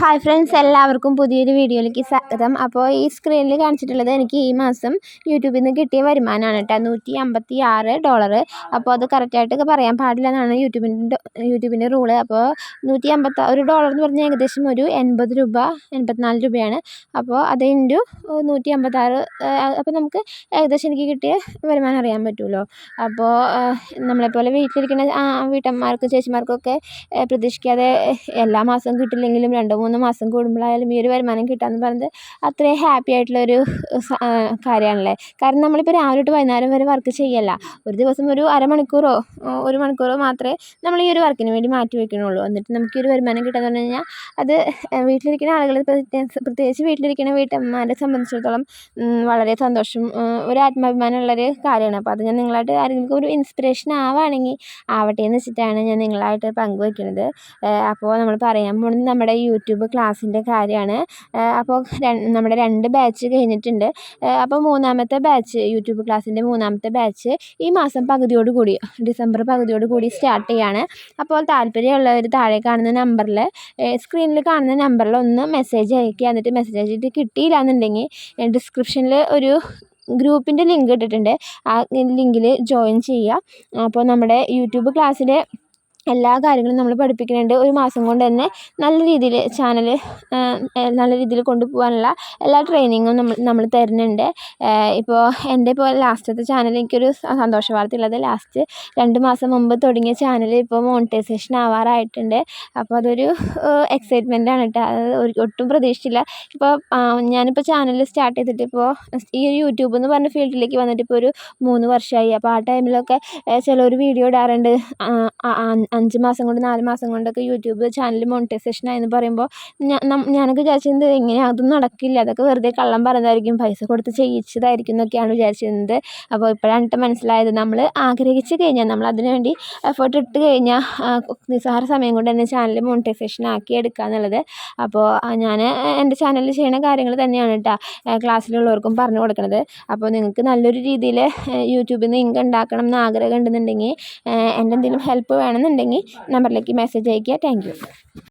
Hi friends എല്ലാവർക്കും പുതിയൊരു വീഡിയോയിലേക്ക് സ്വാഗതം. അപ്പോൾ ഈ സ്ക്രീനിൽ കാണിച്ചിട്ടുള്ളത് എനിക്ക് ഈ മാസം യൂട്യൂബിൽ നിന്ന് കിട്ടിയ വരുമാനമാണ് കേട്ടോ. നൂറ്റി അമ്പത്തി ആറ് ഡോളർ അപ്പോൾ അത് കറക്റ്റായിട്ട് പറയാൻ പാടില്ല എന്നാണ് യൂട്യൂബിന്റെ യൂട്യൂബിന്റെ റൂൾ അപ്പോൾ നൂറ്റി അമ്പത്തി ഒരു ഡോളർ എന്ന് പറഞ്ഞാൽ ഏകദേശം ഒരു എൺപത് രൂപ എൺപത്തിനാല് രൂപയാണ്. അപ്പോൾ അത് ഇന്റു നൂറ്റി അമ്പത്താറ് അപ്പോൾ നമുക്ക് ഏകദേശം എനിക്ക് കിട്ടിയ വരുമാനം അറിയാൻ പറ്റുമല്ലോ. അപ്പോൾ നമ്മളെപ്പോലെ വീട്ടിലിരിക്കുന്ന വീട്ടമ്മമാർക്കും ചേച്ചിമാർക്കൊക്കെ പ്രതീക്ഷിക്കാതെ എല്ലാ മാസവും കിട്ടില്ലെങ്കിലും രണ്ട് മൂന്ന് മാസം കൂടുമ്പോഴായാലും ഈ ഒരു വരുമാനം കിട്ടുക എന്ന് പറയുന്നത് അത്രയും ഹാപ്പി ആയിട്ടുള്ളൊരു കാര്യമാണല്ലേ? കാരണം നമ്മളിപ്പോൾ രാവിലെ തൊട്ട് വൈകുന്നേരം വരെ വർക്ക് ചെയ്യല്ല. ഒരു ദിവസം ഒരു അരമണിക്കൂറോ ഒരു മണിക്കൂറോ മാത്രമേ നമ്മൾ ഈ ഒരു വർക്കിന് വേണ്ടി മാറ്റി വയ്ക്കണുള്ളൂ എന്നിട്ട് നമുക്ക് ഈ ഒരു വരുമാനം കിട്ടുക എന്ന് പറഞ്ഞു കഴിഞ്ഞാൽ അത് വീട്ടിലിരിക്കുന്ന ആളുകൾ പ്രത്യേകിച്ച് വീട്ടിലിരിക്കുന്ന വീട്ടമ്മമാരെ സംബന്ധിച്ചിടത്തോളം വളരെ സന്തോഷം ഒരു ആത്മാഭിമാനമുള്ളൊരു കാര്യമാണ്. അപ്പോൾ അത് ഞാൻ നിങ്ങളായിട്ട് ആരെങ്കിലും ഒരു ഇൻസ്പിറേഷൻ ആവുകയാണെങ്കിൽ ആവട്ടെ എന്ന് വെച്ചിട്ടാണ് ഞാൻ നിങ്ങളായിട്ട് പങ്കുവയ്ക്കുന്നത് അപ്പോൾ നമ്മൾ പറയാൻ പോകുന്നത് നമ്മുടെ യൂട്യൂബ് ക്ലാസ്സിന്റെ കാര്യമാണ്. അപ്പോൾ നമ്മുടെ രണ്ട് ബാച്ച് കഴിഞ്ഞിട്ടുണ്ട്. അപ്പോൾ മൂന്നാമത്തെ ബാച്ച് യൂട്യൂബ് ക്ലാസ്സിന്റെ മൂന്നാമത്തെ ബാച്ച് ഈ മാസം പകുതിയോട് കൂടി ഡിസംബർ പകുതിയോട് കൂടി സ്റ്റാർട്ട് ചെയ്യാണ്. അപ്പോൾ താല്പര്യമുള്ളവർ താഴെ കാണുന്ന നമ്പറിൽ സ്ക്രീനിൽ കാണുന്ന നമ്പറിൽ ഒന്ന് മെസ്സേജ് അയക്കുക എന്നിട്ട് മെസ്സേജ് അയച്ചിട്ട് കിട്ടിയില്ല എന്നുണ്ടെങ്കിൽ ഡിസ്ക്രിപ്ഷനിൽ ഒരു ഗ്രൂപ്പിന്റെ ലിങ്ക് ഇട്ടിട്ടുണ്ട്. ആ ലിങ്കിൽ ജോയിൻ ചെയ്യുക. അപ്പോൾ നമ്മുടെ യൂട്യൂബ് ക്ലാസ്സിൽ എല്ലാ കാര്യങ്ങളും നമ്മൾ പഠിപ്പിക്കുന്നുണ്ട്. ഒരു മാസം കൊണ്ട് തന്നെ നല്ല രീതിയിൽ ചാനൽ നല്ല രീതിയിൽ കൊണ്ടുപോകാനുള്ള എല്ലാ ട്രെയിനിങ്ങും നമ്മൾ നമ്മൾ തരുന്നുണ്ട്. ഇപ്പോൾ എന്റെ ഇപ്പോൾ ലാസ്റ്റത്തെ ചാനൽ എനിക്കൊരു സന്തോഷ വാർത്ത ഉള്ളത് ലാസ്റ്റ് രണ്ട് മാസം മുമ്പ് തുടങ്ങിയ ചാനൽ ഇപ്പോൾ മോണിറ്റൈസേഷൻ ആവാറായിട്ടുണ്ട്. അപ്പോൾ അതൊരു എക്സൈറ്റ്മെന്റ് ആണ് കേട്ടോ അത് ഒട്ടും പ്രതീക്ഷിച്ചില്ല. ഇപ്പോൾ ഞാനിപ്പോൾ ചാനൽ സ്റ്റാർട്ട് ചെയ്തിട്ട് ഇപ്പോൾ ഈ യൂട്യൂബ് എന്ന് പറഞ്ഞ ഫീൽഡിലേക്ക് വന്നിട്ട് ഇപ്പോൾ ഒരു മൂന്ന് വർഷമായി അപ്പോൾ ആ ടൈമിലൊക്കെ ചിലർ വീഡിയോ ഇടാറുണ്ട്. അഞ്ച് മാസം കൊണ്ട് നാല് മാസം കൊണ്ടൊക്കെ യൂട്യൂബ് ചാനൽ മോണിറ്റൈസേഷൻ ആയെന്ന് പറയുമ്പോൾ ഞാനൊക്കെ വിചാരിച്ചിരുന്നത് എങ്ങനെയാണ് അതൊന്നും നടക്കില്ല. അതൊക്കെ വെറുതെ കള്ളം പറയുന്നതായിരിക്കും. പൈസ കൊടുത്ത് ചെയ്യിച്ചതായിരിക്കും എന്നൊക്കെയാണ് വിചാരിച്ചിരുന്നത്. അപ്പോൾ ഇപ്പോഴാണ് മനസ്സിലായത്. നമ്മൾ ആഗ്രഹിച്ച് കഴിഞ്ഞാൽ നമ്മൾ അതിനുവേണ്ടി എഫേർട്ട് ഇട്ട് കഴിഞ്ഞാൽ നിസ്സാര സമയം കൊണ്ട് തന്നെ ചാനൽ മോണിറ്റൈസേഷൻ ആക്കി എടുക്കുക എന്നുള്ളത്. അപ്പോൾ ഞാൻ എന്റെ ചാനലിൽ ചെയ്യുന്ന കാര്യങ്ങൾ തന്നെയാണ് കേട്ടോ ക്ലാസ്സിലുള്ളവർക്കും പറഞ്ഞു കൊടുക്കുന്നത് അപ്പോൾ നിങ്ങൾക്ക് നല്ലൊരു രീതിയിൽ യൂട്യൂബിൽ നിന്ന് ഇൻകം ഉണ്ടാക്കണം എന്ന് ആഗ്രഹം ഉണ്ടെന്നുണ്ടെങ്കിൽ എന്റെ എന്തെങ്കിലും ഹെൽപ്പ് വേണമെന്നുണ്ടെങ്കിൽ നമ്പറിലേക്ക് മെസ്സേജ് അയയ്ക്കുക. താങ്ക്